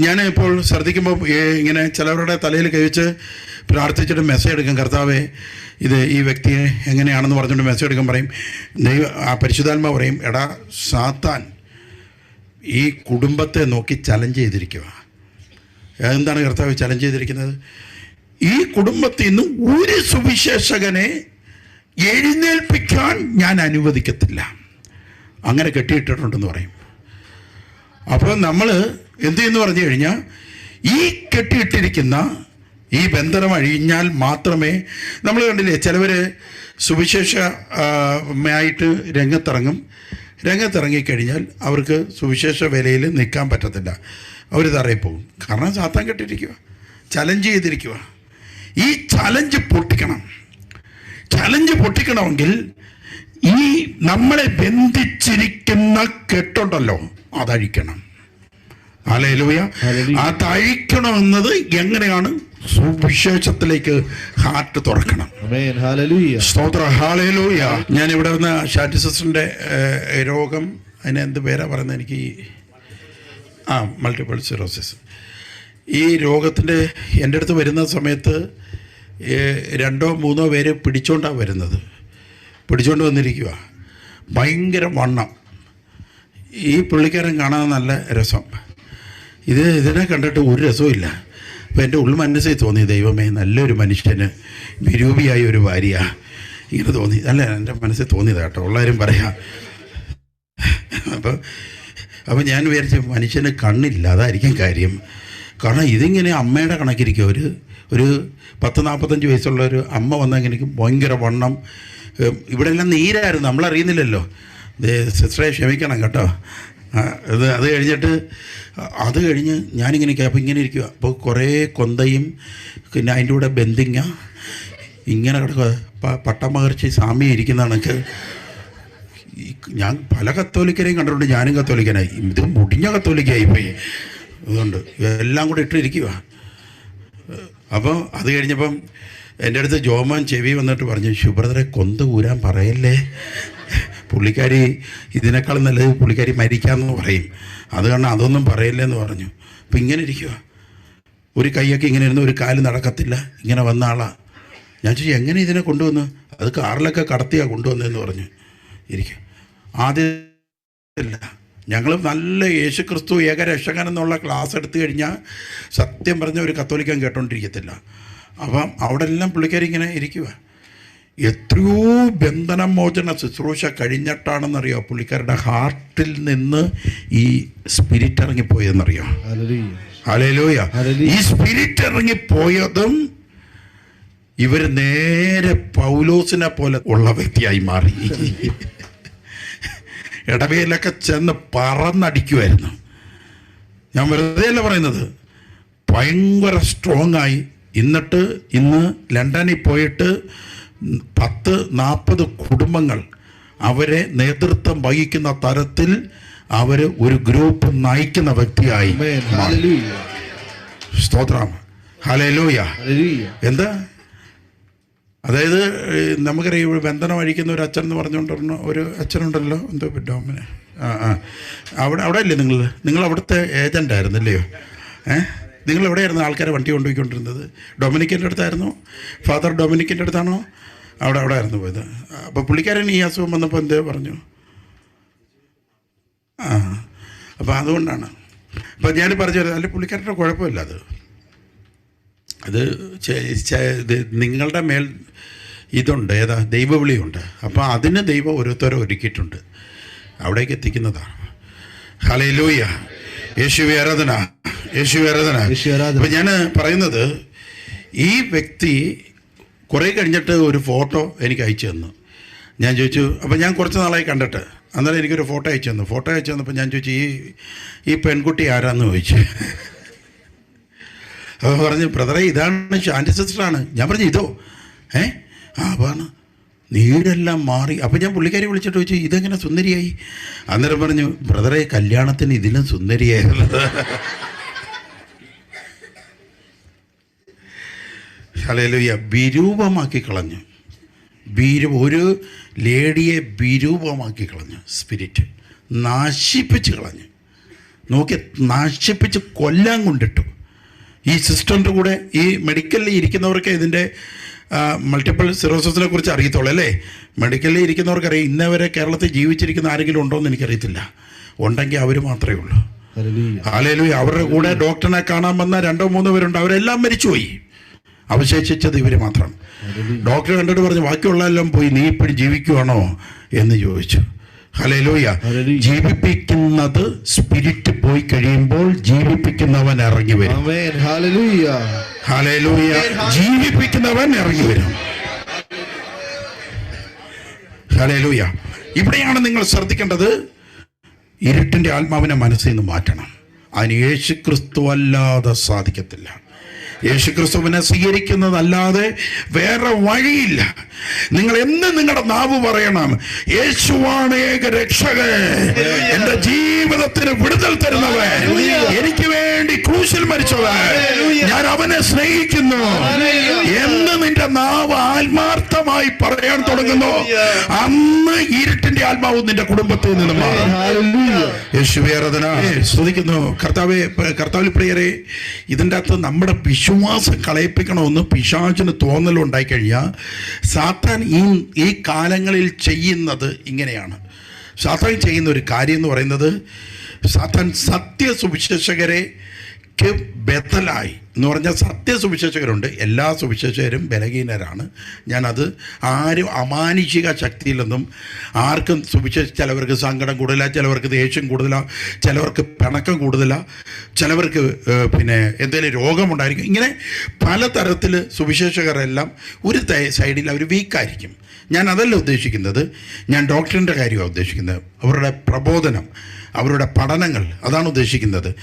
ഞാൻ ഇപ്പോൾ ശ്രദ്ധിക്കുമ്പോൾ ഇങ്ങനെ ചിലവരുടെ തലയിൽ കഴിച്ച് പ്രാർത്ഥിച്ചിട്ട് മെസ്സേജ് എടുക്കും കർത്താവെ ഇത് ഈ വ്യക്തിയെ എങ്ങനെയാണെന്ന് പറഞ്ഞുകൊണ്ട് മെസ്സേജ് എടുക്കാൻ പറയും. ദൈവം ആ പരിശുദ്ധാത്മ പറയും എടാ സാത്താൻ ഈ കുടുംബത്തെ നോക്കി ചലഞ്ച് ചെയ്തിരിക്കുക എന്താണ് കർത്താവ് ചലഞ്ച് ചെയ്തിരിക്കുന്നത്? ഈ കുടുംബത്തിൽ നിന്ന് ഒരു സുവിശേഷകനെ എഴുന്നേൽപ്പിക്കാൻ ഞാൻ അനുവദിക്കത്തില്ല. അങ്ങനെ കെട്ടിയിട്ടിട്ടുണ്ടെന്ന് പറയും. അപ്പോൾ നമ്മൾ എന്ത് ചെയ്യുന്നു പറഞ്ഞു കഴിഞ്ഞാൽ ഈ കെട്ടിയിട്ടിരിക്കുന്ന ഈ ബന്ധനം അഴിഞ്ഞാൽ മാത്രമേ നമ്മൾ കണ്ടില്ലേ ചിലവർ സുവിശേഷ ആ, ആയിട്ട് രംഗത്തിറങ്ങും. രംഗത്തിറങ്ങിക്കഴിഞ്ഞാൽ അവർക്ക് സുവിശേഷ വിലയിൽ നിൽക്കാൻ പറ്റത്തില്ല. അവർ തറയിപ്പോകും കാരണം സാത്താൻ കെട്ടിയിരിക്കുക. ചലഞ്ച് ചെയ്തിരിക്കുക. ഈ ചലഞ്ച് പൊട്ടിക്കണം. ചലഞ്ച് പൊട്ടിക്കണമെങ്കിൽ ഈ നമ്മളെ ബന്ധിച്ചിരിക്കുന്ന കെട്ടുണ്ടല്ലോ അതഴിക്കണം. അലയിലൂയ അതഴിക്കണം എന്നത് എങ്ങനെയാണ്? സുവിശേഷത്തിലേക്ക് ഹാർട്ട് തുറക്കണം. സ്തോത്ര. ഹാലയിലൂയ ഞാൻ ഇവിടെ വന്ന ഷാറ്റി സിസ്റ്ററിന്റെ രോഗം അതിന് എന്ത് പേരാ പറയുന്നത് എനിക്ക്? ആ മൾട്ടിപ്പിൾ സിറോസിസ് ഈ രോഗത്തിന്റെ എന്റെ അടുത്ത് വരുന്ന സമയത്ത് രണ്ടോ മൂന്നോ പേര് പിടിച്ചോണ്ടാണ് വരുന്നത്. പിടിച്ചോണ്ട് വന്നിരിക്കുക ഭയങ്കര വണ്ണം. ഈ പുള്ളിക്കാരൻ കാണാൻ നല്ല രസം. ഇത് ഇതിനെ കണ്ടിട്ട് ഒരു രസമില്ല അപ്പോൾ എന്റെ ഉൾമനസ്സിൽ തോന്നി ദൈവമേ നല്ലൊരു മനുഷ്യന് വിരൂപിയായ ഒരു ഭാര്യ ഇങ്ങനെ തോന്നി. അല്ല എന്റെ മനസ്സിൽ തോന്നിയത് കേട്ടോ. ഉള്ളവരും പറയാം. അപ്പോൾ അപ്പോൾ ഞാൻ വിചാരിച്ച മനുഷ്യന് കണ്ണില്ല. അതായിരിക്കും കാര്യം. കാരണം ഇതിങ്ങനെ അമ്മയുടെ കണക്കിരിക്കും. ഒരു ഒരു പത്ത് നാൽപ്പത്തഞ്ച് വയസ്സുള്ള ഒരു അമ്മ വന്നെങ്കിലും ഭയങ്കര വണ്ണം. ഇവിടെ എല്ലാം നീരായിരുന്നു. നമ്മളറിയുന്നില്ലല്ലോ. സിസ്റ്ററെ ക്ഷമിക്കണം കേട്ടോ. അത് അത് കഴിഞ്ഞിട്ട് അത് കഴിഞ്ഞ് ഞാനിങ്ങനെ. അപ്പോൾ ഇങ്ങനെ ഇരിക്കുക അപ്പോൾ കുറേ കൊന്തയും പിന്നെ അതിന്റെ കൂടെ ബന്ധിങ്ങ ഇങ്ങനെ കിടക്കുക പ- പട്ടമകർച്ചി സ്വാമി ഇരിക്കുന്ന കണക്ക്. ഞാൻ പല കത്തോലിക്കരെയും കണ്ടിട്ടുണ്ട്. ഞാനും കത്തോലിക്കനായി. ഇത് മുടിഞ്ഞ കത്തോലിക്കായി പോയി. അതുകൊണ്ട് എല്ലാം കൂടെ ഇട്ടിരിക്കുക അപ്പോൾ അത് കഴിഞ്ഞപ്പം എന്റെ അടുത്ത് ജോമാൻ ചെവി വന്നിട്ട് പറഞ്ഞു ശുഭ്രതരെ കൊന്ത ഊരാൻ പറയല്ലേ? പുള്ളിക്കാരി ഇതിനേക്കാൾ നല്ലത് പുള്ളിക്കാരി മരിക്കാമെന്ന് പറയും. അത് കാരണം അതൊന്നും പറയല്ലേ എന്ന് പറഞ്ഞു. അപ്പം ഇങ്ങനെ ഇരിക്കുക ഒരു കൈയൊക്കെ ഇങ്ങനെ ഇരുന്ന് ഒരു കാൽ നടക്കത്തില്ല ഇങ്ങനെ വന്ന ആളാണ് ഞാൻ ചോദിച്ചു എങ്ങനെ ഇതിനെ കൊണ്ടുവന്ന്? അത് കാറിലൊക്കെ കടത്തിയാണ് കൊണ്ടുവന്നതെന്ന് പറഞ്ഞു. ഇരിക്കുക ആദ്യമില്ല ഞങ്ങൾ നല്ല യേശു ക്രിസ്തു ഏകരക്ഷകൻ എന്നുള്ള ക്ലാസ് എടുത്തു കഴിഞ്ഞാൽ സത്യം പറഞ്ഞ ഒരു കത്തോലിക്കൻ കേട്ടോണ്ടിരിക്കത്തില്ല. അപ്പം അവിടെ എല്ലാം പുള്ളിക്കാരി ഇങ്ങനെ ഇരിക്കുക എത്രയോ ബന്ധനമോചന ശുശ്രൂഷ കഴിഞ്ഞിട്ടാണെന്നറിയോ പുള്ളിക്കാരുടെ ഹാർട്ടിൽ നിന്ന് ഈ സ്പിരിറ്റ് ഇറങ്ങിപ്പോയെന്നറിയോ? ഹല്ലേലൂയ. ഈ സ്പിരിറ്റ് ഇറങ്ങിപ്പോയതും ഇവർ നേരെ പൗലോസിനെ പോലെ ഉള്ള വ്യക്തിയായി മാറി. ഇടവയിലൊക്കെ ചെന്ന് പറന്നടിക്കുമായിരുന്നു ഞാൻ വെറുതെ അല്ല പറയുന്നത്. ഭയങ്കര സ്ട്രോങ് ആയി. എന്നിട്ട് ഇന്ന് ലണ്ടനിൽ പോയിട്ട് പത്ത് നാൽപ്പത് കുടുംബങ്ങൾ അവരെ നേതൃത്വം വഹിക്കുന്ന തരത്തിൽ അവർ ഒരു ഗ്രൂപ്പ് നയിക്കുന്ന വ്യക്തിയായി സ്തോത്രം. ഹല്ലേലൂയ. എന്താ? അതായത് നമുക്കറിയാം ഇവിടെ ബന്ധനം അഴിക്കുന്ന ഒരു അച്ഛൻ എന്ന് പറഞ്ഞുകൊണ്ടിരുന്ന ഒരു അച്ഛനുണ്ടല്ലോ. എന്തോ ഡോമിന്. ആ ആ. അവിടെ അവിടെ അല്ലേ നിങ്ങൾ? നിങ്ങൾ അവിടുത്തെ ഏജന്റ് ആയിരുന്നല്ലയോ ഏഹ് നിങ്ങൾ എവിടെയായിരുന്നു ആൾക്കാരെ വണ്ടി കൊണ്ടുപോയിക്കൊണ്ടിരുന്നത്? ഡൊമിനിക്കിന്റെ അടുത്തായിരുന്നു? ഫാദർ ഡൊമിനിക്കിന്റെ അടുത്താണോ? അവിടെ അവിടെ ആയിരുന്നു പോയത്. അപ്പോൾ പുള്ളിക്കാരൻ ഈ അസുഖം വന്നപ്പോൾ എന്തേ പറഞ്ഞു. ആ. അപ്പോൾ അതുകൊണ്ടാണ്. അപ്പോൾ ഞാൻ പറഞ്ഞു അല്ല പുള്ളിക്കാരുടെ കുഴപ്പമില്ല അത്. അത് നിങ്ങളുടെ മേൽ ഇതുണ്ട് ഏതാ ദൈവവിളിയുണ്ട്. അപ്പോൾ അതിന് ദൈവം ഓരോരുത്തരെ ഒരുക്കിയിട്ടുണ്ട്. അവിടേക്ക് എത്തിക്കുന്നതാണ്. ഹലയിലൂയ യേശു ആരാധന. യേശു ആരാധന. അപ്പം ഞാൻ പറയുന്നത് ഈ വ്യക്തി കുറേ കഴിഞ്ഞിട്ട് ഒരു ഫോട്ടോ എനിക്ക് അയച്ചു തന്നു. ഞാൻ ചോദിച്ചു അപ്പോൾ ഞാൻ കുറച്ച് നാളായി കണ്ടിട്ട്. അന്നേരം എനിക്കൊരു ഫോട്ടോ അയച്ചു തന്നു. ഫോട്ടോ അയച്ചു തന്നപ്പോൾ ഞാൻ ചോദിച്ചു ഈ ഈ പെൺകുട്ടി ആരാന്ന് ചോദിച്ചു. അപ്പോൾ പറഞ്ഞു ബ്രദറെ ഇതാണ് ആന്റി സിസ്റ്ററാണ്. ഞാൻ പറഞ്ഞു ഇതോ? ഏ? ആ പറഞ്ഞു നീടെല്ലാം മാറി. അപ്പോൾ ഞാൻ പുള്ളിക്കാരി വിളിച്ചിട്ട് ചോദിച്ചു ഇതെങ്ങനെ സുന്ദരിയായി? അന്നേരം പറഞ്ഞു ബ്രദറെ കല്യാണത്തിന് ഇതിലും സുന്ദരിയായിരുന്നു. ഹല്ലേലൂയ. വിരൂപമാക്കി കളഞ്ഞു. ബീരു ഒരു ലേഡിയെ വിരൂപമാക്കി കളഞ്ഞു. സ്പിരിറ്റ് നാശിപ്പിച്ച് കളഞ്ഞു. നോക്കി നാശിപ്പിച്ച് കൊല്ലാൻ കൊണ്ടിട്ടു. ഈ സിസ്റ്ററിന്റെ കൂടെ ഈ മെഡിക്കലിൽ ഇരിക്കുന്നവർക്ക് ഇതിന്റെ മൾട്ടിപ്പിൾ സിറോസിസിനെ കുറിച്ച് അറിയത്തുള്ളൂ അല്ലേ? മെഡിക്കലിൽ ഇരിക്കുന്നവർക്കറിയാം ഇന്നവരെ കേരളത്തിൽ ജീവിച്ചിരിക്കുന്ന ആരെങ്കിലും ഉണ്ടോ എന്ന് എനിക്കറിയത്തില്ല. ഉണ്ടെങ്കിൽ അവർ മാത്രമേ ഉള്ളൂ. ആലേലു അവരുടെ കൂടെ ഡോക്ടറിനെ കാണാൻ വന്ന രണ്ടോ മൂന്നോ പേരുണ്ട്. അവരെല്ലാം മരിച്ചുപോയി. അവശേഷിച്ചത് ഇവർ മാത്രം. ഡോക്ടറെ കണ്ടിട്ട് പറഞ്ഞു ബാക്കിയുള്ള എല്ലാം പോയി നീ ഇപ്പോഴും ജീവിക്കുവാണോ? എന്ന് ചോദിച്ചു. ഹലേലൂയ. ജീവിപ്പിക്കുന്നത് സ്പിരിറ്റ് പോയി കഴിയുമ്പോൾ ജീവിപ്പിക്കുന്നവൻ ഇറങ്ങി വരും. ഹലലൂയ ജീവിപ്പിക്കുന്നവൻ ഇറങ്ങി വരും. ഹല്ലേലൂയ. ഇവിടെയാണ് നിങ്ങൾ ശ്രദ്ധിക്കേണ്ടത് ഇരുട്ടിന്റെ ആത്മാവിനെ മനസ്സിൽ നിന്ന് മാറ്റണം. അതിന് യേശു ക്രിസ്തു അല്ലാതെ സാധിക്കത്തില്ല. യേശു ക്രിസ്തുവിനെ സ്വീകരിക്കുന്നതല്ലാതെ വേറെ വഴിയില്ല. നിങ്ങൾ എന്ന് നിങ്ങളുടെ നാവ് പറയണം? യേശുവാണ് ഏക രക്ഷകൻ. എന്റെ ജീവിതത്തിന് വിടുതൽ തരുന്നവൻ. എനിക്ക് വേണ്ടി ക്രൂശിൽ മരിച്ചവൻ. ഞാൻ അവനെ സ്നേഹിക്കുന്നു. എന്ന് നിന്റെ നാവ് ആത്മാർത്ഥമായി പറയാൻ തുടങ്ങുന്നു. അന്ന് ഇരുട്ടിന്റെ ആത്മാവ് നിന്റെ കുടുംബത്തിൽ നിന്ന് മാറും. വേറെ ശ്രദ്ധിക്കുന്നു സ്തുതിക്കുന്നു. കർത്താവെ കർത്താവിൽ പ്രിയരെ ഇതിന്റെ അകത്ത് നമ്മുടെ വിശ്വാസം കളയിപ്പിക്കണമെന്ന് പിശാചിന് തോന്നലുണ്ടായി കഴിഞ്ഞാൽ സാത്താൻ ഈ ഈ കാലങ്ങളിൽ ചെയ്യുന്നത് ഇങ്ങനെയാണ്. സാത്താൻ ചെയ്യുന്ന ഒരു കാര്യം എന്ന് പറയുന്നത് സാത്താൻ സത്യ ക്ക് ബദലായി എന്ന് പറഞ്ഞാൽ സത്യ സുവിശേഷകരുണ്ട് എല്ലാ സുവിശേഷകരും ബലഹീനരാണ്. ഞാനത് ആരും അമാനുഷിക ശക്തിയില്ലെന്നും ആർക്കും സുവിശേഷ ചിലവർക്ക് സങ്കടം കൂടുതലാണ് ചിലവർക്ക് ദേഷ്യം കൂടുതലാണ് ചിലവർക്ക് പിണക്കം കൂടുതലാണ് ചിലവർക്ക് പിന്നെ എന്തെങ്കിലും രോഗമുണ്ടായിരിക്കും. ഇങ്ങനെ പലതരത്തിൽ സുവിശേഷകരെല്ലാം ഒരു സൈഡിൽ അവർ വീക്കായിരിക്കും. ഞാൻ അതല്ല ഉദ്ദേശിക്കുന്നത്. ഞാൻ ഡോക്ടറിന്റെ കാര്യമാണ് ഉദ്ദേശിക്കുന്നത്. അവരുടെ പ്രബോധനം. അവരുടെ പഠനങ്ങൾ അതാണ് ഉദ്ദേശിക്കുന്നത്.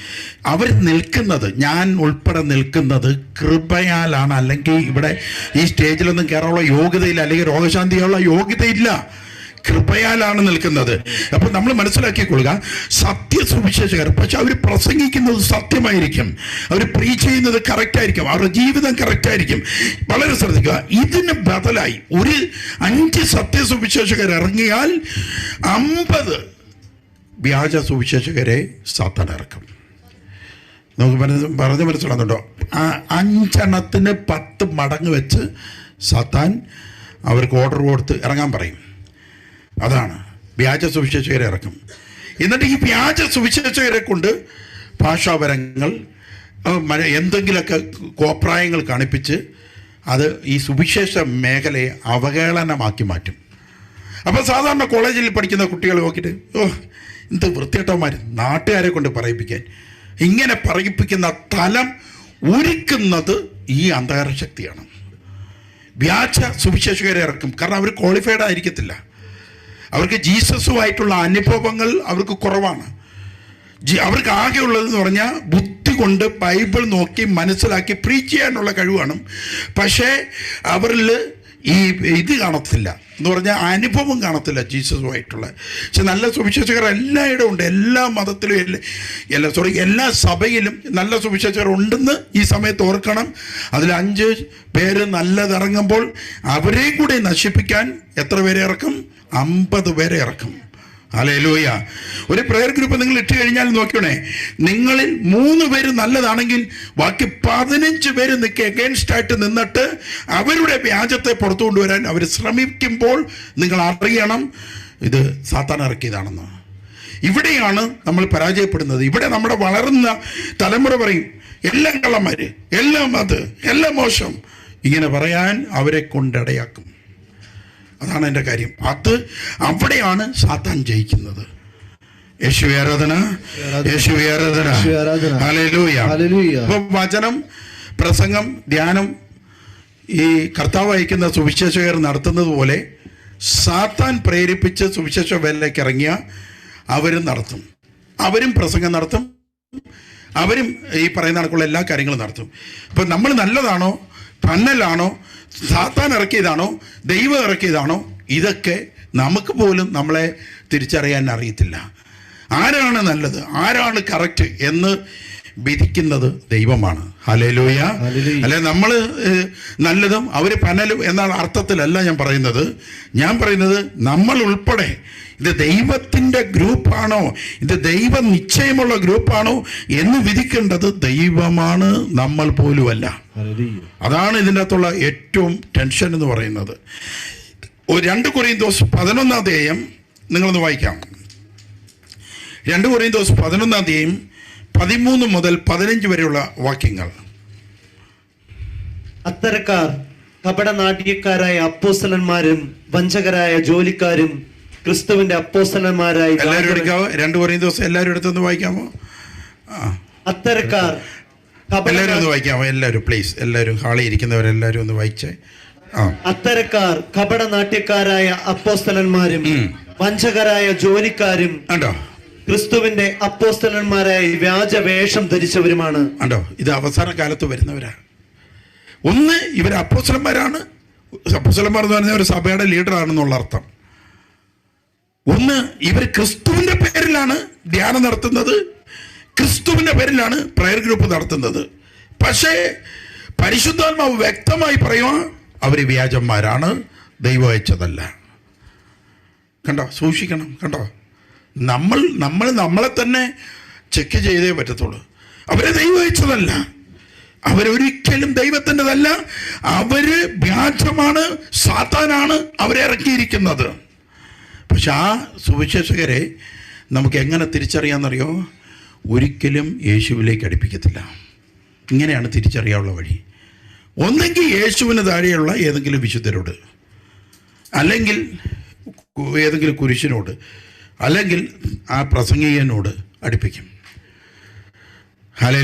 അവർ നിൽക്കുന്നത് ഞാൻ ഉൾപ്പെടെ നിൽക്കുന്നത് കൃപയാലാണ്. അല്ലെങ്കിൽ ഇവിടെ ഈ സ്റ്റേജിലൊന്നും കയറാനുള്ള യോഗ്യതയില്ല അല്ലെങ്കിൽ രോഗശാന്തിയുള്ള യോഗ്യതയില്ല. കൃപയാലാണ് നിൽക്കുന്നത്. അപ്പൊ നമ്മൾ മനസ്സിലാക്കിക്കൊള്ളുക സത്യ സുവിശേഷകർ പക്ഷെ അവർ പ്രസംഗിക്കുന്നത് സത്യമായിരിക്കും. അവർ പ്രീ ചെയ്യുന്നത് കറക്റ്റ് ആയിരിക്കും. അവരുടെ ജീവിതം കറക്റ്റ് ആയിരിക്കും. വളരെ ശ്രദ്ധിക്കുക ഇതിന് ബദലായി ഒരു അഞ്ച് സത്യ സുവിശേഷകർ ഇറങ്ങിയാൽ അമ്പത് വ്യാജ സുവിശേഷകരെ സാത്താൻ ഇറക്കും. നമുക്ക് മനസ്സ് പറഞ്ഞ് മനസ്സിലാകുന്നുണ്ടോ? ആ അഞ്ചെണ്ണത്തിന് പത്ത് മടങ്ങ് വെച്ച് സാത്താൻ അവർക്ക് ഓർഡർ കൊടുത്ത് ഇറങ്ങാൻ പറയും. അതാണ്. വ്യാജ സുവിശേഷകരെ ഇറക്കും. എന്നിട്ട് ഈ വ്യാജ സുവിശേഷകരെ കൊണ്ട് ഭാഷാപരങ്ങൾ എന്തെങ്കിലുമൊക്കെ കോപ്രായങ്ങൾ കാണിപ്പിച്ച് അത് ഈ സുവിശേഷ മേഖലയെ അവഹേളനമാക്കി മാറ്റും. അപ്പോൾ സാധാരണ കോളേജിൽ പഠിക്കുന്ന കുട്ടികൾ നോക്കിയിട്ട് ഓ എന്ത് വൃത്തികെട്ടവന്മാർ നാട്ടുകാരെ കൊണ്ട് പറയിപ്പിക്കാൻ. ഇങ്ങനെ പറയിപ്പിക്കുന്ന തലം ഒരുക്കുന്നത് ഈ അന്ധകാര ശക്തിയാണ് വ്യാജ സുവിശേഷകരെ ഇറക്കും. കാരണം അവർ ക്വാളിഫൈഡ് ആയിരിക്കത്തില്ല. അവർക്ക് ജീസസുമായിട്ടുള്ള അനുഭവങ്ങൾ അവർക്ക് കുറവാണ്. ജി- അവർക്ക് ആകെ ഉള്ളതെന്ന് പറഞ്ഞാൽ ബുദ്ധി കൊണ്ട് ബൈബിൾ നോക്കി മനസ്സിലാക്കി പ്രീച്ച് ചെയ്യാനുള്ള കഴിവാണ്. പക്ഷേ അവരിൽ ഈ ഇത് കാണത്തില്ല. എന്ന് പറഞ്ഞാൽ അനുഭവം കാണത്തില്ല ജീസസുമായിട്ടുള്ള. പക്ഷെ നല്ല സുവിശേഷകർ എല്ലായിടം ഉണ്ട്. എല്ലാ മതത്തിലും എല്ലാ എല്ലാ സോറി എല്ലാ സഭയിലും നല്ല സുവിശേഷകർ ഉണ്ടെന്ന് ഈ സമയത്ത് ഓർക്കണം. അതിൽ അഞ്ച് പേര് നല്ലതിറങ്ങുമ്പോൾ അവരെയും കൂടി നശിപ്പിക്കാൻ എത്ര പേരെ ഇറക്കും? അമ്പത് പേരെ ഇറക്കും. അലലൂയ ഒരു പ്രയർ ഗ്രൂപ്പ് നിങ്ങൾ ഇട്ട് കഴിഞ്ഞാൽ നോക്കണേ നിങ്ങളിൽ മൂന്ന് പേര് നല്ലതാണെങ്കിൽ ബാക്കി പതിനഞ്ച് പേര് നിൽക്കുക എഗൈൻസ്റ്റ് ആയിട്ട് നിന്നിട്ട് അവരുടെ വ്യാജത്തെ പുറത്തു കൊണ്ടുവരാൻ അവർ ശ്രമിക്കുമ്പോൾ നിങ്ങൾ അറിയണം ഇത് സാത്താൻ ഇറക്കിയതാണെന്ന്. ഇവിടെയാണ് നമ്മൾ പരാജയപ്പെടുന്നത്. ഇവിടെ നമ്മുടെ വളർന്ന തലമുറ പറയും എല്ലാം കള്ളന്മാർ എല്ലാം അത് എല്ലാം മോശം. ഇങ്ങനെ പറയാൻ അവരെ കൊണ്ടിടയാക്കും. അതാണ് എന്റെ കാര്യം. അത് അവിടെയാണ് സാത്താൻ ജയിക്കുന്നത്. യേശു ആരാധന? യേശു ആരാധന. ഇപ്പൊ വചനം പ്രസംഗം ധ്യാനം ഈ കർത്താവ് അയക്കുന്ന സുവിശേഷകർ നടത്തുന്നത് പോലെ സാത്താൻ പ്രേരിപ്പിച്ച് സുവിശേഷ വേലയിലേക്ക് ഇറങ്ങിയ അവരും നടത്തും. അവരും പ്രസംഗം നടത്തും. അവരും ഈ പറയുന്ന കണക്കുള്ള എല്ലാ കാര്യങ്ങളും നടത്തും. ഇപ്പം നമ്മൾ നല്ലതാണോ? പന്നലാണോ സാത്താൻ ഇറക്കിയതാണോ? ദൈവം ഇറക്കിയതാണോ? ഇതൊക്കെ നമുക്ക് പോലും നമ്മളെ തിരിച്ചറിയാൻ അറിയത്തില്ല. ആരാണ് നല്ലത്? ആരാണ് കറക്റ്റ് എന്ന് വിധിക്കുന്നത് ദൈവമാണ്. ഹലേലൂയ. അല്ലെ നമ്മൾ നല്ലതും അവർ പനലും എന്ന അർത്ഥത്തിലല്ല ഞാൻ പറയുന്നത്. ഞാൻ പറയുന്നത് നമ്മൾ ഉൾപ്പെടെ ഇത് ദൈവത്തിന്റെ ഗ്രൂപ്പാണോ? ഇത് ദൈവ നിശ്ചയമുള്ള ഗ്രൂപ്പാണോ? എന്ന് വിധിക്കേണ്ടത് ദൈവമാണ് നമ്മൾ പോലുമല്ല. അതാണ് ഇതിന്റെ അകത്തുള്ള ഏറ്റവും ടെൻഷൻ എന്ന് പറയുന്നത്. ഒരു രണ്ട് കൊറിയന്തോസ് പതിനൊന്നാം ധ്യേയം നിങ്ങളൊന്ന് വായിക്കാം. രണ്ട് കൊറിയന്തോസ് പതിനൊന്നാം ധ്യേയം പതിമൂന്ന് മുതൽ പതിനഞ്ച് വരെയുള്ള വാക്യങ്ങൾ. അത്തരക്കാർ കപടനാട്യക്കാരായ അപ്പോസ്തലന്മാരും വഞ്ചകരായ ജോലിക്കാരും ക്രിസ്തുവിന്റെ അപ്പോസ്തലന്മാരായി എല്ലാവരും എടുക്കാവോ? രണ്ടു ദിവസം എല്ലാവരും എടുത്തൊന്ന് വായിക്കാമോ? അത്തരക്കാർ എല്ലാവരും ഒന്ന് വായിക്കാമോ? എല്ലാവരും പ്ലീസ് എല്ലാവരും ഹാളിൽ ഇരിക്കുന്നവരെല്ലാവരും ഒന്ന് വായിച്ചേ. അത്തരക്കാർ കപട നാട്യക്കാരായ അപ്പോസ്തലന്മാരും വഞ്ചകരായ ജോലിക്കാരും ഉണ്ടോ ക്രിസ്തുവിന്റെ അപ്പോസ്തലന്മാരായി വ്യാജ വേഷം ധരിച്ചവരുമാണ്. ഉണ്ടോ ഇത് അവസാന കാലത്ത് വരുന്നവരാ. ഒന്ന് ഇവർ അപ്പോസ്തലന്മാരാണ്. അപ്പോസ്തലന്മാർ എന്ന് പറഞ്ഞാൽ ഒരു സഭയുടെ ലീഡറാണെന്നുള്ള അർത്ഥം. ഒന്ന് ഇവർ ക്രിസ്തുവിന്റെ പേരിലാണ് ധ്യാനം നടത്തുന്നത്. ക്രിസ്തുവിന്റെ പേരിലാണ് പ്രയർ ഗ്രൂപ്പ് നടത്തുന്നത്. പക്ഷേ പരിശുദ്ധാത്മാവ് വ്യക്തമായി പറയുക അവർ വ്യാജന്മാരാണ് ദൈവം അയച്ചതല്ല. കണ്ടോ? സൂക്ഷിക്കണം കണ്ടോ? നമ്മൾ നമ്മൾ നമ്മളെ തന്നെ ചെക്ക് ചെയ്തേ പറ്റത്തുള്ളൂ. അവരെ ദൈവം അയച്ചതല്ല. അവരൊരിക്കലും ദൈവത്തിന്റെതല്ല. അവർ വ്യാജമാണ് സാത്താനാണ് അവരെ ഇറക്കിയിരിക്കുന്നത്. പക്ഷെ ആ സുവിശേഷകരെ നമുക്ക് എങ്ങനെ തിരിച്ചറിയാമെന്നറിയോ? ഒരിക്കലും യേശുവിലേക്ക് അടുപ്പിക്കത്തില്ല. ഇങ്ങനെയാണ് തിരിച്ചറിയാനുള്ള വഴി. ഒന്നെങ്കിൽ യേശുവിന് താഴെയുള്ള ഏതെങ്കിലും വിശുദ്ധരോട് അല്ലെങ്കിൽ ഏതെങ്കിലും കുരിശിനോട് അല്ലെങ്കിൽ ആ പ്രസംഗീയനോട് അടുപ്പിക്കും. ഹലേ